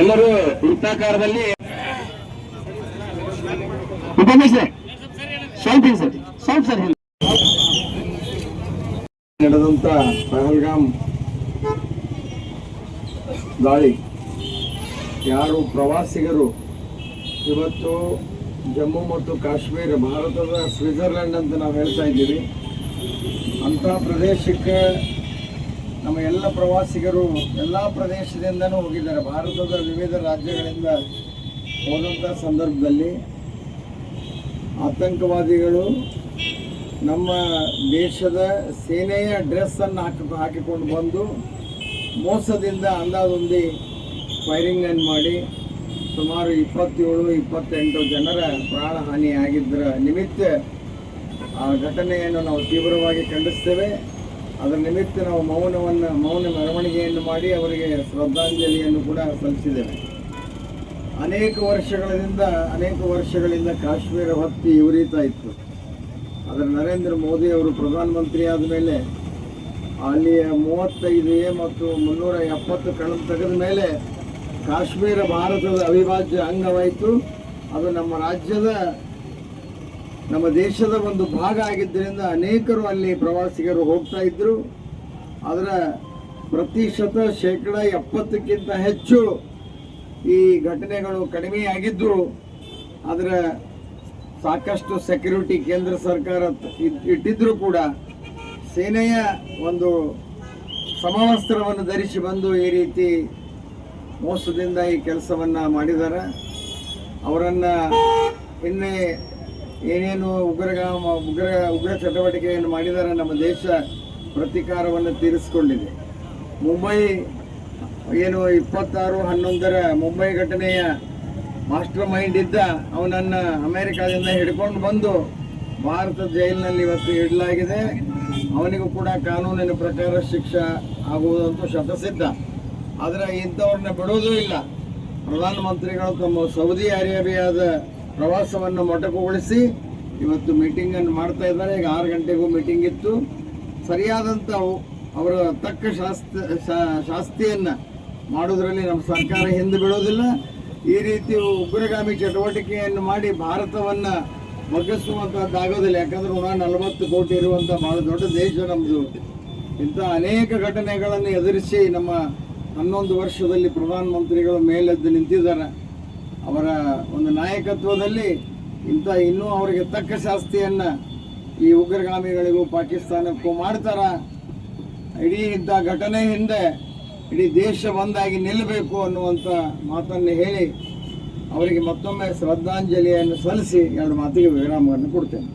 ಎಲ್ಲರೂ ವೃತ್ತಾಕಾರದಲ್ಲಿ ಸ್ವಲ್ಪ ಸರ್. ಸ್ವಲ್ಪ ಸರ್. ಹಿಂದೆ. ನಡೆದಂತ ಪಹಲ್ಗಾಮ್ ದಾಳಿ. ಯಾರು ಪ್ರವಾಸಿಗರು? ಇವತ್ತು ಜಮ್ಮು ಮತ್ತು ಕಾಶ್ಮೀರ ಭಾರತದ ಸ್ವಿಟ್ಜರ್ಲೆಂಡ್ ಅಂತ ನಾವು ಹೇಳ್ತಾ ಇದ್ದೀವಿ. ಅಂಥ ಪ್ರದೇಶಕ್ಕೆ ನಮ್ಮ ಎಲ್ಲ ಪ್ರವಾಸಿಗರು ಎಲ್ಲ ಪ್ರದೇಶದಿಂದನೂ ಹೋಗಿದ್ದಾರೆ. ಭಾರತದ ವಿವಿಧ ರಾಜ್ಯಗಳಿಂದ ಹೋದಂಥ ಸಂದರ್ಭದಲ್ಲಿ ಆತಂಕವಾದಿಗಳು ನಮ್ಮ ದೇಶದ ಸೇನೆಯ ಡ್ರೆಸ್ಸನ್ನು ಹಾಕಿ ಹಾಕಿಕೊಂಡು ಬಂದು ಮೋಸದಿಂದ ಅಂದಾಜೊಂದಿ ಫೈರಿಂಗನ್ನು ಮಾಡಿ ಸುಮಾರು ಇಪ್ಪತ್ತೇಳು, ಇಪ್ಪತ್ತೆಂಟು ಜನರ ಪ್ರಾಣಹಾನಿಯಾಗಿದ್ದರ ನಿಮಿತ್ತ ಆ ಘಟನೆಯನ್ನು ನಾವು ತೀವ್ರವಾಗಿ ಖಂಡಿಸ್ತೇವೆ. ಅದರ ನಿಮಿತ್ತ ನಾವು ಮೌನವನ್ನು, ಮೌನ ಮೆರವಣಿಗೆಯನ್ನು ಮಾಡಿ ಅವರಿಗೆ ಶ್ರದ್ಧಾಂಜಲಿಯನ್ನು ಕೂಡ ಸಲ್ಲಿಸಿದ್ದೇವೆ. ಅನೇಕ ವರ್ಷಗಳಿಂದ ಅನೇಕ ವರ್ಷಗಳಿಂದ ಕಾಶ್ಮೀರ ಹೊತ್ತಿ ಉರಿತಾ ಇತ್ತು. ಆದರೆ ನರೇಂದ್ರ ಮೋದಿ ಅವರು ಪ್ರಧಾನಮಂತ್ರಿ ಆದ ಮೇಲೆ, ಅಲ್ಲಿಯ ಮೂವತ್ತೈದು ಎ ಮತ್ತು ಮುನ್ನೂರ ಎಪ್ಪತ್ತು ಕಣಂ ತೆಗೆದ ಮೇಲೆ ಕಾಶ್ಮೀರ ಭಾರತದ ಅವಿಭಾಜ್ಯ ಅಂಗವಾಯಿತು. ಅದು ನಮ್ಮ ರಾಜ್ಯದ ನಮ್ಮ ದೇಶದ ಒಂದು ಭಾಗ ಆಗಿದ್ದರಿಂದ ಅನೇಕರು ಅಲ್ಲಿ ಪ್ರವಾಸಿಗರು ಹೋಗ್ತಾ ಇದ್ರು. ಅದರ ಪ್ರತಿಶತ ಶೇಕಡ ಎಪ್ಪತ್ತಕ್ಕಿಂತ ಹೆಚ್ಚು ಈ ಘಟನೆಗಳು ಕಡಿಮೆಯಾಗಿದ್ದು ಅದರ ಸಾಕಷ್ಟು ಸೆಕ್ಯೂರಿಟಿ ಕೇಂದ್ರ ಸರ್ಕಾರ ಇಟ್ಟಿದ್ದರೂ ಕೂಡ. ಸೇನೆಯ ಒಂದು ಸಮವಸ್ತ್ರವನ್ನು ಧರಿಸಿ ಬಂದು ಈ ರೀತಿ ಮೋಸದಿಂದ ಈ ಕೆಲಸವನ್ನು ಮಾಡಿದ್ದಾರೆ ಅವರನ್ನು ಇನ್ನೇ ಏನೇನು ಉಗ್ರಗಾಮ ಉಗ್ರ ಉಗ್ರ ಚಟುವಟಿಕೆಯನ್ನು ಮಾಡಿದರೆ ನಮ್ಮ ದೇಶ, ಪ್ರತೀಕಾರವನ್ನು ತೀರಿಸಿಕೊಂಡಿದೆ. ಮುಂಬೈ ಏನು ಇಪ್ಪತ್ತಾರು, ಹನ್ನೊಂದರ ಮುಂಬೈ ಘಟನೆಯ ಮಾಸ್ಟರ್ ಮೈಂಡ್ ಇದ್ದ ಅವನನ್ನು ಅಮೆರಿಕಾದಿಂದ ಹಿಡ್ಕೊಂಡು ಬಂದು ಭಾರತದ ಜೈಲಿನಲ್ಲಿ ಇವತ್ತು ಇಡಲಾಗಿದೆ. ಅವನಿಗೂ ಕೂಡ ಕಾನೂನಿನ ಪ್ರಕಾರ ಶಿಕ್ಷೆ ಆಗುವುದಂತೂ ಶತಸಿದ್ಧ. ಆದರೆ ಇಂಥವ್ರನ್ನ ಬಿಡೋದೂ ಇಲ್ಲ. ಪ್ರಧಾನಮಂತ್ರಿಗಳು ತಮ್ಮ ಸೌದಿ ಅರೇಬಿಯಾದ ಪ್ರವಾಸವನ್ನು ಮೊಟಕುಗೊಳಿಸಿ ಇವತ್ತು ಮೀಟಿಂಗನ್ನು ಮಾಡ್ತಾ ಇದ್ದಾರೆ. ಈಗ ಆರು ಗಂಟೆಗೂ ಮೀಟಿಂಗ್ ಇತ್ತು. ಸರಿಯಾದಂಥ ಅವರ ತಕ್ಕ ಶಾಸ್ತ್ರ ಶಾಸ್ತಿಯನ್ನು ಮಾಡೋದ್ರಲ್ಲಿ ನಮ್ಮ ಸರ್ಕಾರ ಹಿಂದೆ ಬೀಳೋದಿಲ್ಲ. ಈ ರೀತಿ ಉಗ್ರಗಾಮಿ ಚಟುವಟಿಕೆಯನ್ನು ಮಾಡಿ ಭಾರತವನ್ನು ಬಗ್ಗಿಸುವಂಥದ್ದಾಗೋದಿಲ್ಲ ಯಾಕಂದ್ರೆ ನೂರ ನಲವತ್ತು ಕೋಟಿ ಇರುವಂಥ ಬಹಳ ದೊಡ್ಡ ದೇಶ ನಮ್ಮದು ಇಂಥ ಅನೇಕ ಘಟನೆಗಳನ್ನು ಎದುರಿಸಿ ನಮ್ಮ ಹನ್ನೊಂದು ವರ್ಷದಲ್ಲಿ ಪ್ರಧಾನಮಂತ್ರಿಗಳು ಮೇಲೆದ್ದು ನಿಂತಿದ್ದಾರೆ. ಅವರ ಒಂದು ನಾಯಕತ್ವದಲ್ಲಿ ಇಂಥ ಇನ್ನೂ ಅವರಿಗೆ ತಕ್ಕ ಶಾಸ್ತಿಯನ್ನು ಈ ಉಗ್ರಗಾಮಿಗಳಿಗೂ ಪಾಕಿಸ್ತಾನಕ್ಕೂ ಮಾಡ್ತಾರ. ಇಡೀ ಇಂಥ ಘಟನೆ ಹಿಂದೆ ಇಡೀ ದೇಶ ಒಂದಾಗಿ ನಿಲ್ಲಬೇಕು ಅನ್ನುವಂಥ ಮಾತನ್ನು ಹೇಳಿ ಅವರಿಗೆ ಮತ್ತೊಮ್ಮೆ ಶ್ರದ್ಧಾಂಜಲಿಯನ್ನು ಸಲ್ಲಿಸಿ ಎರಡು ಮಾತಿಗೆ ವಿರಾಮವನ್ನು ಕೊಡ್ತೇನೆ.